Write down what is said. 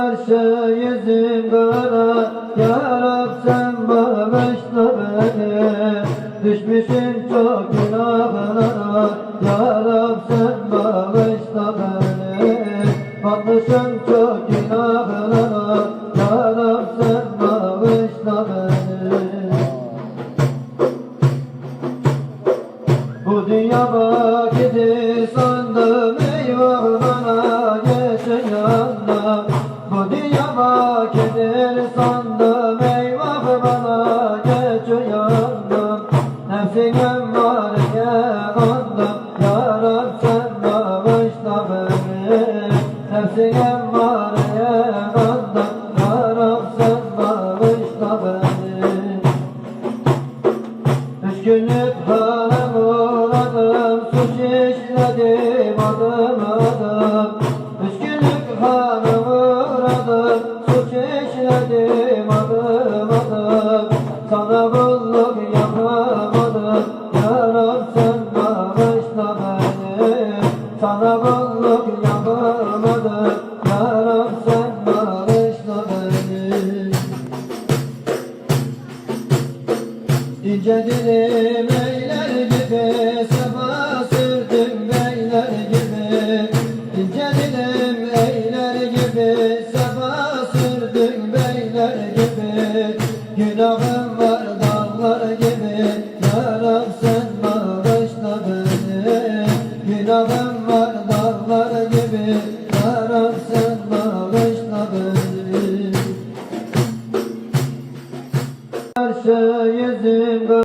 Karşı yüzüm kara Ya Rab sen bağışla beni Düşmüşüm çok günahlara Ya Rab sen bağışla beni Batmışım çok günahlara Ya Rab sen bağışla beni Bu dünya vakidi vakidir sandım eyvah bana geçin yanına Nefsin emmariye kandım Ya Rab sen bağışla beni Nefsin emmariye kandım Ya Rab sen bağışla beni Üç günlük hanım uğradım Suç işledim adım Sana bulluk yapamadım. Ya Rab sen bağışla beni İnce dilim eyler gibi Sefa sürdüm beyler gibi. İnce dilim eyler gibi Sefa sürdüm beyler gibi. Günahım var dağlar gibi Ya Rab sen bağışla beni Günahım dağlar gibi Ya Rab sen bağışla beni Karşı yüzüm